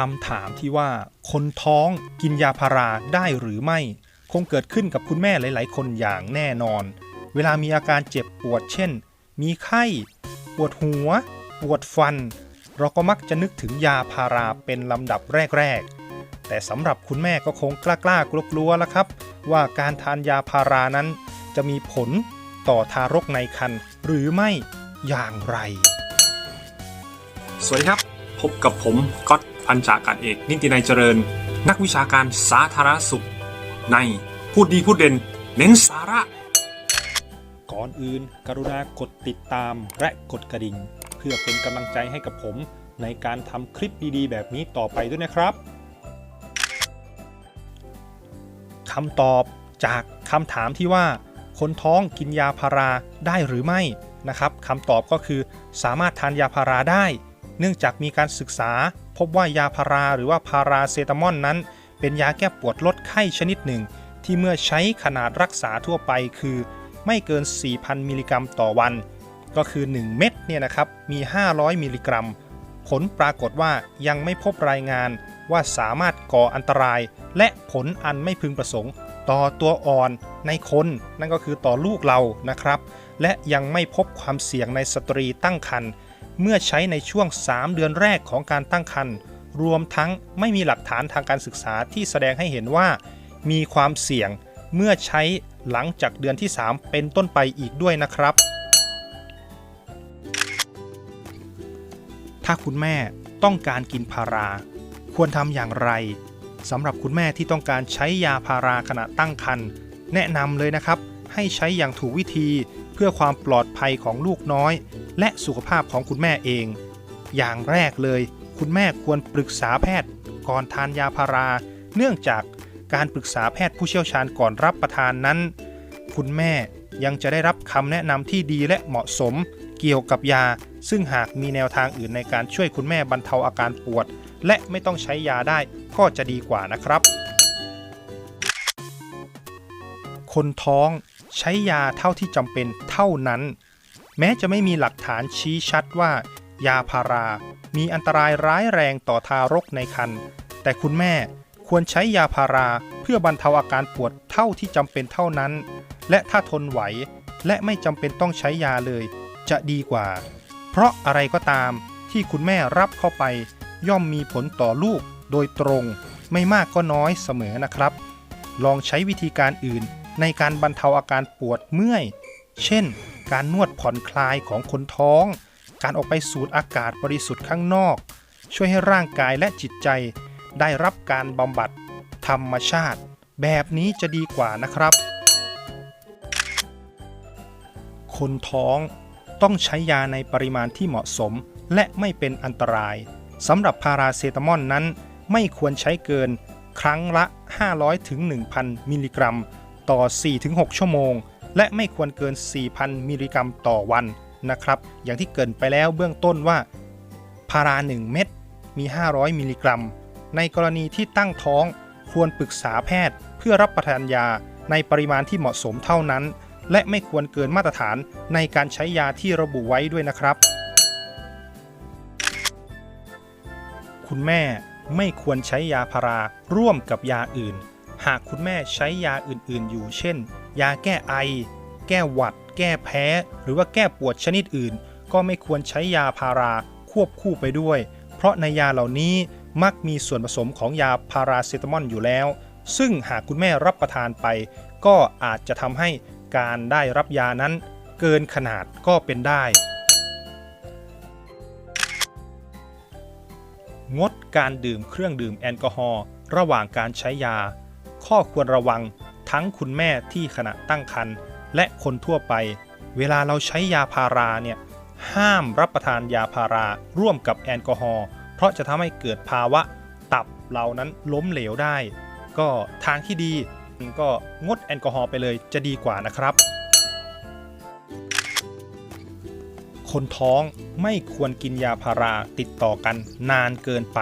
คำถามที่ว่าคนท้องกินยาพาราได้หรือไม่ คงเกิดขึ้นกับคุณแม่หลาย ๆ คนอย่างแน่นอน เวลามีอาการเจ็บปวดเช่น มีไข้ ปวดหัว ปวดฟัน เราก็มักจะนึกถึงยาพาราเป็นลำดับแรก ๆ แต่สำหรับคุณแม่ก็คงกล้าๆกลัวๆแล้วครับ ว่าการทานยาพารานั้น จะมีผลต่อทารกในครรภ์หรือไม่อย่างไร สวัสดีครับ พบกับผมก๊อต พันจาการเอกนิตินัยเจริญ นักวิชาการสาธารณสุข ในพูดดีพูดเด่น เน้นสาระ ก่อนอื่น กรุณากดติดตามและกดกระดิ่ง เพื่อเป็นกำลังใจให้กับผม ในการทำคลิปดีๆ แบบนี้ต่อไปด้วยนะครับคำตอบจากคำถามที่ว่า คนท้องกินยาพาราได้หรือไม่นะครับคำตอบก็คือสามารถทานยาพาราได้ เนื่องจากมีการศึกษา พบว่ายาพาราหรือว่าพาราเซตามอลนั้น เป็นยาแก้ปวดลดไข้ชนิดหนึ่ง ที่เมื่อใช้ขนาดรักษาทั่วไปคือ ไม่เกิน 4,000 มิลลิกรัมต่อวัน ก็คือ 1 เม็ดเนี่ยนะครับมี 500 มิลลิกรัม ผลปรากฏว่ายังไม่พบรายงานว่าสามารถก่ออันตราย และผลอันไม่พึงประสงค์ ต่อตัวอ่อนในคน นั่นก็คือต่อลูกเรานะครับ และยังไม่พบความเสี่ยงในสตรีตั้งครรภ์ เมื่อใช้ในช่วง 3 เดือนแรกของการตั้งครรภ์รวมทั้งไม่มีหลักฐานทางการศึกษาที่แสดงให้เห็นว่า มีความเสี่ยงเมื่อใช้หลังจากเดือนที่ 3 เป็นต้นไปอีกด้วยนะครับ ถ้าคุณแม่ต้องการกินพารา ควรทำอย่างไรสำหรับคุณแม่ที่ต้องการใช้ยาพาราขณะตั้งครรภ์แนะนำเลยนะครับ ให้ใช้อย่างถูกวิธีเพื่อความปลอดภัยของลูกน้อย และสุขภาพของคุณแม่เอง อย่างแรกเลย คุณแม่ควรปรึกษาแพทย์ ก่อนทานยาพารา เนื่องจากการปรึกษาแพทย์ผู้เชี่ยวชาญก่อนรับประทานนั้น คุณแม่ยังจะได้รับคำแนะนำที่ดีและเหมาะสม เกี่ยวกับยา ซึ่งหากมีแนวทางอื่นในการช่วยคุณแม่บรรเทาอาการปวด และไม่ต้องใช้ยาได้ก็จะดีกว่านะครับ คนท้องใช้ยาเท่าที่จำเป็นเท่านั้น แม้จะไม่มีหลักฐานชี้ชัดว่า ยาพารา มีอันตรายร้ายแรงต่อทารกในครรภ์แต่คุณแม่ควรใช้ยาพาราเพื่อบรรเทาอาการปวดเท่าที่จำเป็นเท่านั้น และถ้าทนไหว และไม่จำเป็นต้องใช้ยาเลย จะดีกว่า เพราะอะไรก็ตามที่คุณแม่รับเข้าไป ย่อมมีผลต่อลูกโดยตรง ไม่มากก็น้อยเสมอนะครับ ลองใช้วิธีการอื่นในการบรรเทาอาการปวดเมื่อย เช่น การนวดผ่อนคลายของคนท้อง การออกไปสูดอากาศบริสุทธิ์ข้างนอก ช่วยให้ร่างกายและจิตใจ ได้รับการบำบัดธรรมชาติ แบบนี้จะดีกว่านะครับ คนท้องต้องใช้ยาในปริมาณที่เหมาะสม และไม่เป็นอันตรายสำหรับพาราเซตามอลนั้น ไม่ควรใช้เกินครั้งละ 500-1,000 มิลลิกรัม ต่อ 4-6 ชั่วโมง และไม่ควรเกิน 4,000 มิลลิกรัมต่อวันนะครับ อย่างที่เกินไปแล้วเบื้องต้นว่า พารา 1 เม็ดมี 500 มิลลิกรัม ในกรณีที่ตั้งท้องควรปรึกษาแพทย์เพื่อรับประทานยาในปริมาณที่เหมาะสมเท่านั้น และไม่ควรเกินมาตรฐานในการใช้ยาที่ระบุไว้ด้วยนะครับ คุณแม่ไม่ควรใช้ยาพาราร่วมกับยาอื่น หากคุณแม่ใช้ยาอื่นๆ อยู่เช่น ยาแก้ไอ แก้หวัด แก้แพ้ หรือว่าแก้ปวดชนิดอื่น ก็ไม่ควรใช้ยาพาราควบคู่ไปด้วย เพราะในยาเหล่านี้มักมีส่วนผสมของยาพาราเซตามอลอยู่แล้ว ซึ่งหากคุณแม่รับประทานไป ก็อาจจะทำให้การได้รับยานั้น เกินขนาดก็เป็นได้ งดการดื่มเครื่องดื่มแอลกอฮอล์ระหว่างการใช้ยา ข้อควรระวัง ทั้งคุณแม่ที่ขณะตั้งครรภ์และคนทั่วไป เวลาเราใช้ยาพาราเนี่ยห้ามรับประทานยาพาราร่วมกับแอลกอฮอล์เพราะจะทำให้เกิดภาวะตับเรานั้นล้มเหลวได้ ก็ทางที่ดีก็งดแอลกอฮอล์ไปเลยจะดีกว่านะครับ คนท้องไม่ควรกินยาพาราติดต่อกันนานเกินไป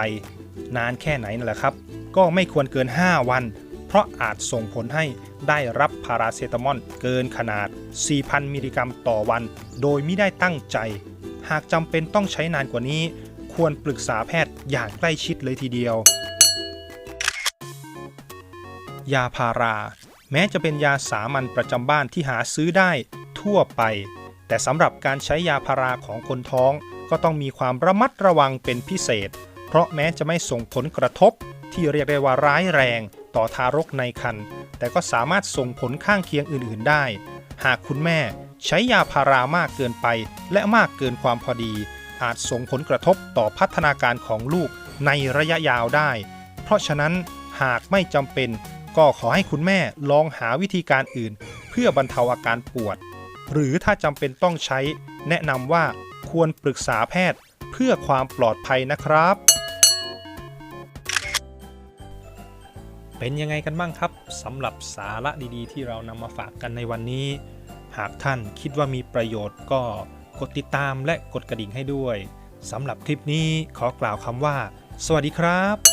นานแค่ไหนนั่นแหละครับ ก็ไม่ควรเกิน 5 วัน เพราะอาจส่งผลให้ได้รับพาราเซตามอลเกินขนาด 4,000 มิลลิกรัมต่อวัน โดยไม่ได้ตั้งใจ หากจำเป็นต้องใช้นานกว่านี้คควรปรึกษาแพทย์อย่างใกล้ชิดเลยทีเดียว ยาพารา แม้จะเป็นยาสามัญประจำบ้านที่หาซื้อได้ทั่วไป แต่สำหรับการใช้ยาพาราของคนท้องก็ต้องมีความระมัดระวังเป็นพิเศษ เพราะแม้จะไม่ส่งผลกระทบที่เรียกได้ว่าร้ายแรง ต่อทารกในครรภ์แต่ก็สามารถส่งผลข้างเคียงอื่น ๆ ได้ หากคุณแม่ใช้ยาพารามากเกินไป และมากเกินความพอดี อาจส่งผลกระทบต่อพัฒนาการของลูกในระยะยาวได้ เพราะฉะนั้นหากไม่จำเป็นก็ขอให้คุณแม่ลองหาวิธีการอื่น เพื่อบรรเทาอาการปวด หรือถ้าจำเป็นต้องใช้ แนะนำว่าควรปรึกษาแพทย์เพื่อความปลอดภัยนะครับ เป็นยังไงกันบ้างครับสำหรับสาระดีๆ ที่เรานำมาฝากกันในวันนี้ หากท่านคิดว่ามีประโยชน์ก็กดติดตามและกดกระดิ่งให้ด้วยสำหรับคลิปนี้ขอกล่าวคำว่า สวัสดีครับ